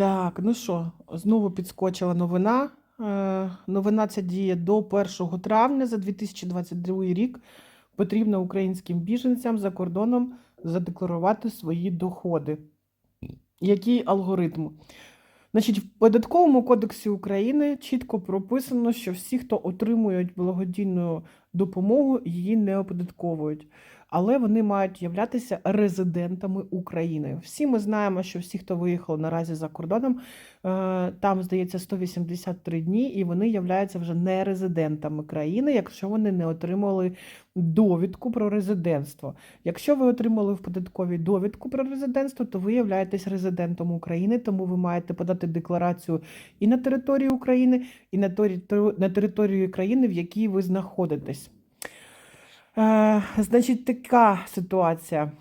Так, ну що, знову підскочила новина. Е, Новина ця діє до 1 травня за 2022 рік. Потрібно українським біженцям за кордоном задекларувати свої доходи. Який алгоритм? Значить, в Податковому кодексі України чітко прописано, що всі, хто отримують благодійну допомогу, її не оподатковують. Але вони мають являтися резидентами України. Всі ми знаємо, що всі, хто виїхали наразі за кордоном, е, там здається 183 дні, і вони являються вже не резидентами країни, якщо вони не отримали довідку про резидентство. Якщо ви отримали в податковій довідку про резидентство, то ви являєтесь резидентом України, тому ви маєте подати декларацію і на території України, і на території країни, в якій ви знаходитесь. Е, значить, така ситуація.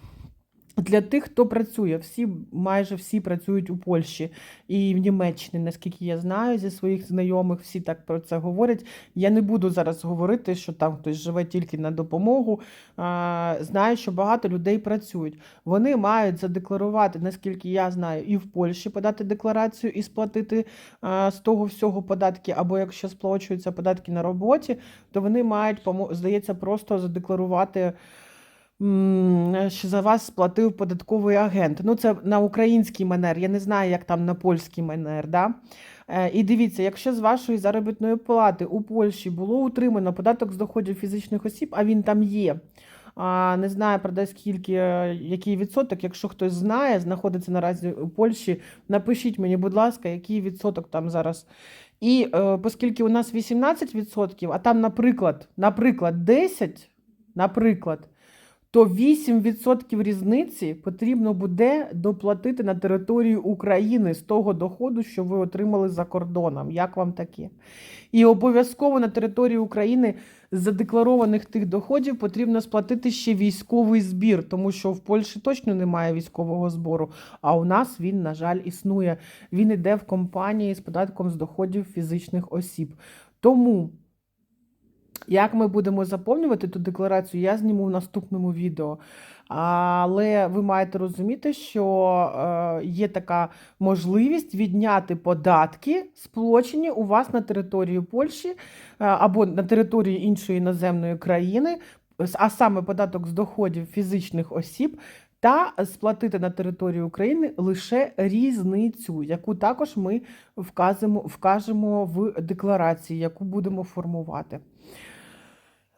Для тих, хто працює, всі, майже всі працюють у Польщі і в Німеччині, наскільки я знаю, зі своїх знайомих всі так про це говорять. Я не буду зараз говорити, що там хтось живе тільки на допомогу. Знаю, що багато людей працюють. Вони мають задекларувати, наскільки я знаю, і в Польщі подати декларацію і сплатити з того всього податки, або якщо сплачуються податки на роботі, то вони мають, здається, просто задекларувати. Що за вас сплатив податковий агент. Ну, це на український манер. Я не знаю, як там на польський манер. Да? Е, І дивіться, якщо з вашої заробітної плати у Польщі було утримано податок з доходів фізичних осіб, а він там є. Не знаю, правда, скільки, е, який відсоток. Якщо хтось знає, знаходиться наразі у Польщі, напишіть мені, будь ласка, який відсоток там зараз. І е, оскільки у нас 18%, а там, наприклад, наприклад, 10, наприклад, то 8% різниці потрібно буде доплатити на територію України з того доходу, що ви отримали за кордоном. Як вам таке? І обов'язково на території України з задекларованих тих доходів потрібно сплатити ще військовий збір, тому що в Польщі точно немає військового збору, а у нас він, на жаль, існує. Він іде в компанії з податком з доходів фізичних осіб. Тому як ми будемо заповнювати ту декларацію, я зніму в наступному відео. Але ви маєте розуміти, що е, є така можливість відняти податки, сплочені у вас на території Польщі е, або на території іншої іноземної країни, а саме податок з доходів фізичних осіб. Та сплатити на території України лише різницю, яку також ми вказимо, вкажемо в декларації, яку будемо формувати.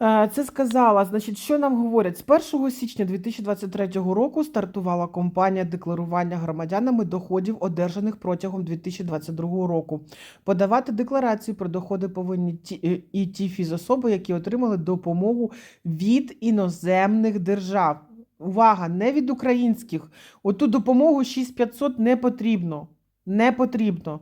Е, Це сказала, значить, що нам говорять? З 1 січня 2023 року стартувала кампанія декларування громадянами доходів, одержаних протягом 2022 року. Подавати декларації про доходи повинні ті, е, і ті фізособи, які отримали допомогу від іноземних держав. Увага, не від українських. Оту допомогу 6500 не потрібно. Не потрібно.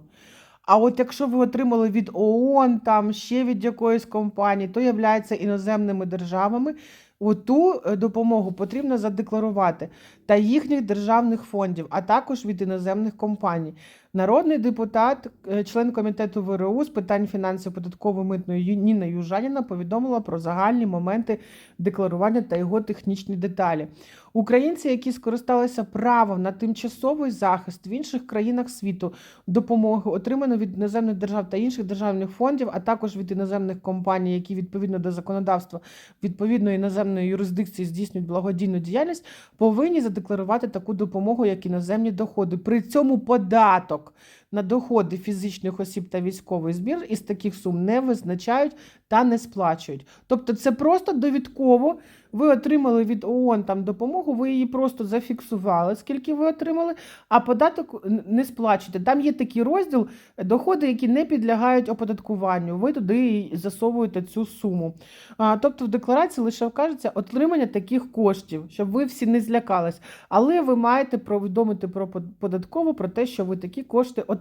А от якщо ви отримали від ООН, там ще від якоїсь компанії, то являється іноземними державами. Оту е, допомогу потрібно задекларувати та їхніх державних фондів, а також від іноземних компаній. Народний депутат, е, член комітету ВРУ з питань фінансів податкової митної Ніна Южаніна повідомила про загальні моменти декларування та його технічні деталі. Українці, які скористалися правом на тимчасовий захист в інших країнах світу, допомоги отримано від іноземних держав та інших державних фондів, а також від іноземних компаній, які відповідно до законодавства відповідної іноземної юрисдикції здійснюють благодійну діяльність, повинні задекларувати таку допомогу, як іноземні доходи. При цьому податок на доходи фізичних осіб та військовий збір із таких сум не визначають та не сплачують. Тобто, це просто довідково. Ви отримали від ООН там допомогу, ви її просто зафіксували, скільки ви отримали, а податок не сплачуєте. Там є такий розділ доходи, які не підлягають оподаткуванню. Ви туди засовуєте цю суму. А, тобто в декларації лише вкажеться отримання таких коштів, щоб ви всі не злякались. Але ви маєте повідомити про под- податкову про те, що ви такі кошти отримали.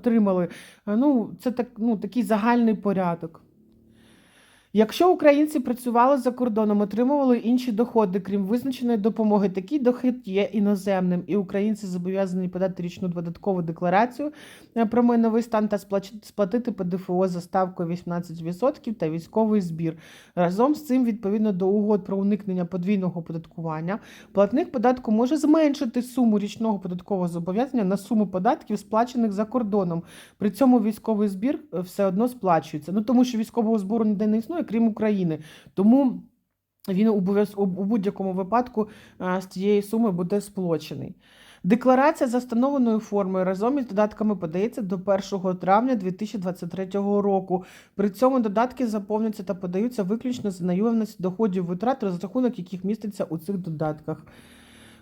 А, Ну, це так, ну, такий загальний порядок. Якщо українці працювали за кордоном, отримували інші доходи, крім визначеної допомоги, такий дохід є іноземним, і українці зобов'язані подати річну додаткову декларацію е, про майновий стан та сплатити ПДФО за ставкою 18% та військовий збір. Разом з цим, відповідно до угод про уникнення подвійного оподаткування, платник податку може зменшити суму річного податкового зобов'язання на суму податків, сплачених за кордоном. При цьому військовий збір е, все одно сплачується. Ну тому що військового збору ніде не існує, крім України. Тому він у будь-якому випадку з цієї суми буде сплочений. Декларація за встановленою формою разом із додатками подається до 1 травня 2023 року. При цьому додатки заповнюються та подаються виключно за наявності доходів витрат, розрахунок яких міститься у цих додатках.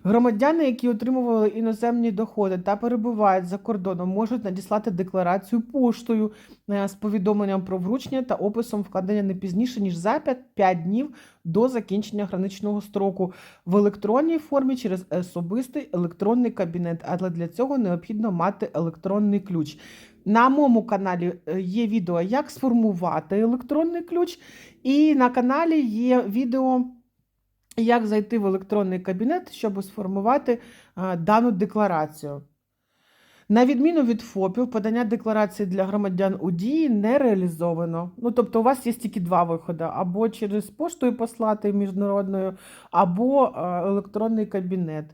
Громадяни, які отримували іноземні доходи та перебувають за кордоном, можуть надіслати декларацію поштою е, з повідомленням про вручення та описом вкладення не пізніше ніж за 5, 5 днів до закінчення граничного строку в електронній формі через особистий електронний кабінет. Але для цього необхідно мати електронний ключ. На моєму каналі е, є відео, як сформувати електронний ключ, і на каналі є відео як зайти в електронний кабінет, щоб сформувати дану декларацію. На відміну від ФОПів, подання декларації для громадян у дії не реалізовано. Ну, тобто, у вас є тільки два виходи: або через поштою послати міжнародною, або електронний кабінет.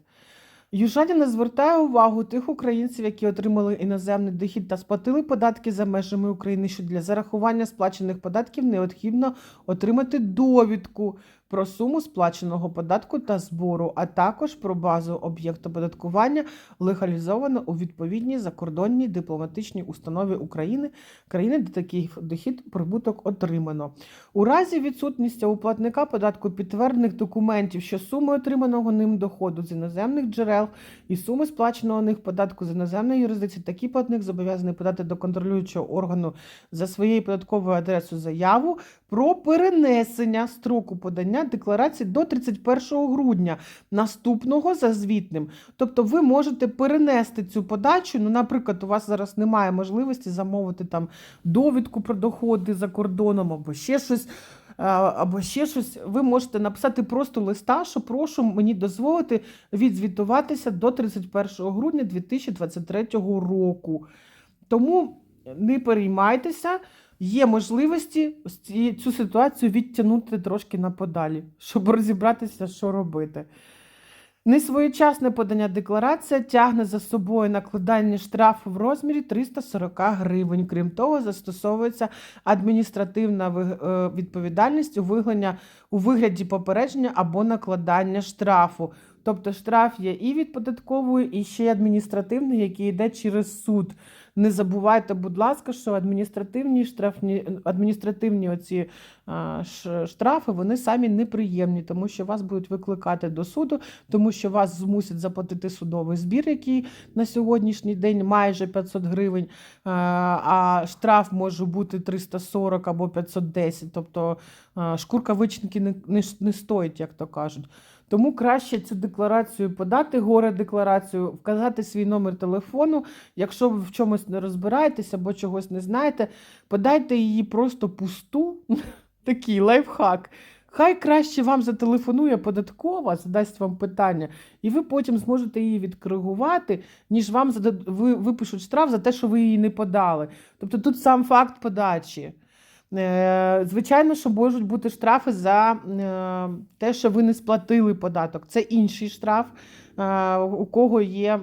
Южаніна звертає увагу тих українців, які отримали іноземний дохід та сплатили податки за межами України, що для зарахування сплачених податків необхідно отримати довідку про суму сплаченого податку та збору, а також про базу об'єкту оподаткування, легалізовано у відповідній закордонній дипломатичній установі України, країни, де такий дохід прибуток отримано. У разі відсутності у платника податку підтверджених документів, що суми отриманого ним доходу з іноземних джерел і суми сплаченого них податку з іноземної юрисдикції, такий платник зобов'язаний подати до контролюючого органу за своєю податковою адресою заяву про перенесення строку подання декларації до 31 грудня наступного за звітним. Тобто ви можете перенести цю подачу. Ну, наприклад, у вас зараз немає можливості замовити там довідку про доходи за кордоном або ще щось. Або ще щось, ви можете написати просто листа, що прошу мені дозволити відзвітуватися до 31 грудня 2023 року. Тому не переймайтеся, є можливості цю ситуацію відтягнути трошки на подалі, щоб розібратися, що робити. Несвоєчасне подання декларація тягне за собою накладання штрафу в розмірі 340 гривень. Крім того, застосовується адміністративна е, відповідальність у вигляді, у вигляді попередження або накладання штрафу. Тобто штраф є і від податкової, і ще й адміністративний, який йде через суд. Не забувайте, будь ласка, що адміністративні штрафні адміністративні оці штрафи вони самі неприємні, тому що вас будуть викликати до суду, тому що вас змусять заплатити судовий збір, який на сьогоднішній день майже 500 гривень, а, штраф може бути 340 або 510. Тобто шкурка вичинки не, не, не стоїть, як то кажуть. Тому краще цю декларацію подати, горе декларацію, вказати свій номер телефону. Якщо ви в чомусь не розбираєтесь або чогось не знаєте, подайте її просто пусту. Такий лайфхак. Хай краще вам зателефонує податкова, задасть вам питання, і ви потім зможете її відкоригувати, ніж вам випишуть штраф за те, що ви її не подали. Тобто тут сам факт подачі. Е, Звичайно, що можуть бути штрафи за е, те, що ви не сплатили податок. Це інший штраф, е, у кого є,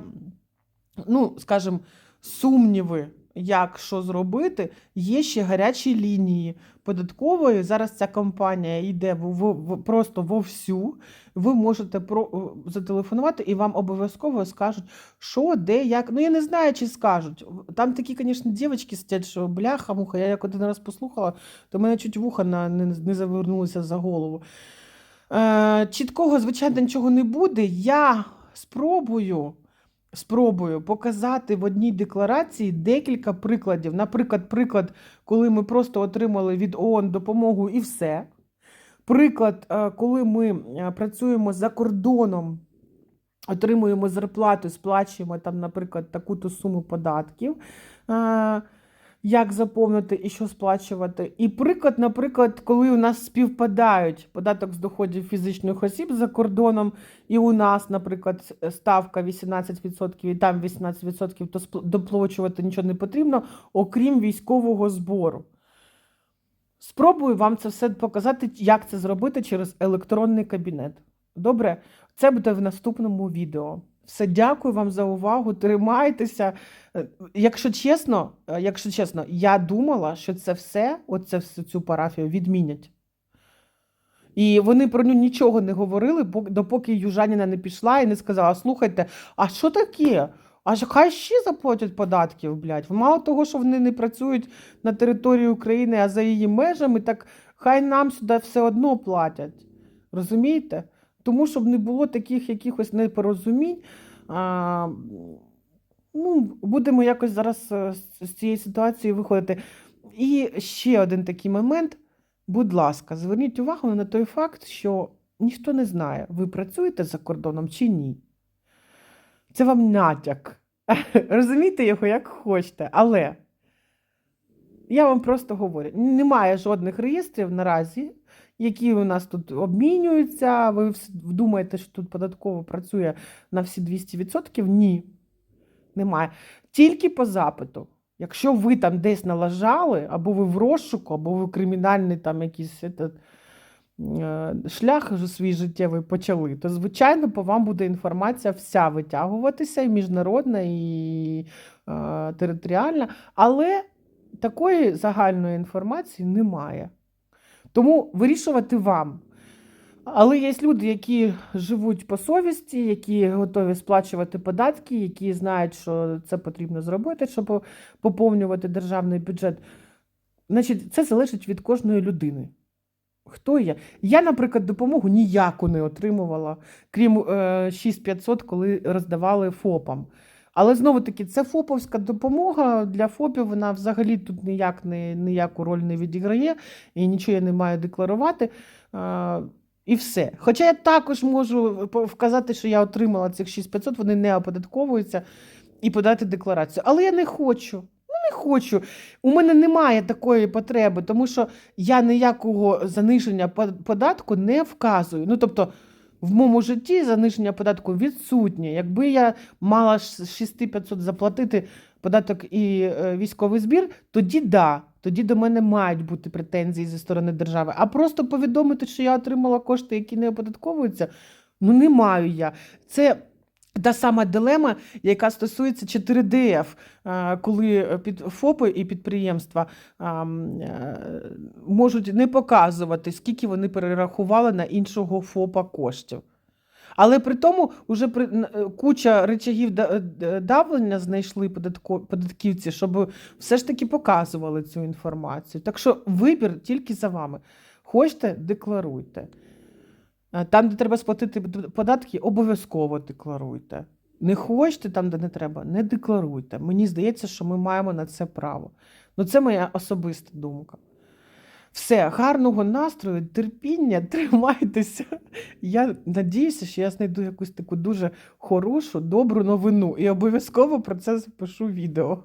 ну, скажімо, сумніви, як що зробити. Є ще гарячі лінії податкової. Зараз ця компанія йде в, в, просто вовсю. Ви можете про, зателефонувати і вам обов'язково скажуть, що, де, як. Ну, я не знаю, чи скажуть. Там такі, звісно, дівчатки сидять, що бляха-муха. Я як один раз послухала, то мене чуть вуха на, не, не завернулися за голову. Е, чіткого, звичайно, нічого не буде. Я спробую, спробую показати в одній декларації декілька прикладів. Наприклад, приклад, коли ми просто отримали від ООН допомогу і все. Приклад, е, коли ми е, працюємо за кордоном, отримуємо зарплату, сплачуємо там, наприклад, таку-то суму податків. Як заповнити і що сплачувати. І приклад, наприклад, коли у нас співпадають податок з доходів фізичних осіб за кордоном, і у нас, наприклад, ставка 18% і там 18%, то доплачувати нічого не потрібно, окрім військового збору. Спробую вам це все показати, як це зробити через електронний кабінет. Добре, це буде в наступному відео. Все, дякую вам за увагу. Тримайтеся. Е, Якщо чесно, е, якщо чесно, я думала, що це все, оце всю цю парафію відмінять. І вони про нього нічого не говорили, допоки Южаніна не пішла і не сказала: слухайте, а що таке? А ж хай ще заплатять податків, блядь. Мало того, що вони не працюють на території України, а за її межами, так хай нам сюди все одно платять. Розумієте? Тому щоб не було таких якихось непорозумінь. А, ну, будемо якось зараз е, з цієї ситуації виходити. І ще один такий момент. Будь ласка, зверніть увагу на той факт, що ніхто не знає, ви працюєте за кордоном чи ні. Це вам натяк. Розумієте його, як хочете. Але я вам просто говорю: немає жодних реєстрів наразі, які у нас тут обмінюються. Ви думаєте, що тут податково працює на всі 200%? Ні, немає. Тільки по запиту. Якщо ви там десь налажали, або ви в розшуку, або ви кримінальний там якийсь этот, е, шлях свій життєвий почали, то, звичайно, по вам буде інформація вся витягуватися, і міжнародна, і е, територіальна. Але такої загальної інформації немає. Тому вирішувати вам. Але є люди, які живуть по совісті, які готові сплачувати податки, які знають, що це потрібно зробити, щоб поповнювати державний бюджет. Значить, це залежить від кожної людини. Хто я? Я, наприклад, допомогу ніяку не отримувала, крім е, 6500, коли роздавали ФОПам. Але знову таки, це ФОПовська допомога для ФОПів, вона взагалі тут ніяк не, ніяку роль не відіграє, і нічого я не маю декларувати. І все. Хоча я також можу вказати, що я отримала цих 6500, вони не оподатковуються, і подати декларацію. Але я не хочу. Ну, не хочу. У мене немає такої потреби, тому що я ніякого заниження податку не вказую. Ну, тобто, в моєму житті заниження податку відсутнє. Якби я мала з 6500 заплатити податок і е, військовий збір, тоді да. Тоді до мене мають бути претензії зі сторони держави. А просто повідомити, що я отримала кошти, які не оподатковуються, ну не маю я. Це та сама дилема, яка стосується 4ДФ, е, коли під ФОПи і підприємства е, можуть не показувати, скільки вони перерахували на іншого ФОПа коштів. Але при тому вже при, е, куча речагів е, давлення знайшли податківці, щоб все ж таки показували цю інформацію. Так що вибір тільки за вами. Хочете, декларуйте. Е, Там, де треба сплатити податки, обов'язково декларуйте. Не хочете там, де не треба, не декларуйте. Мені здається, що ми маємо на це право. Ну, це моя особиста думка. Все, гарного настрою, терпіння, тримайтеся. Я надіюся, що я знайду якусь таку дуже хорошу, добру новину і обов'язково про це запишу відео.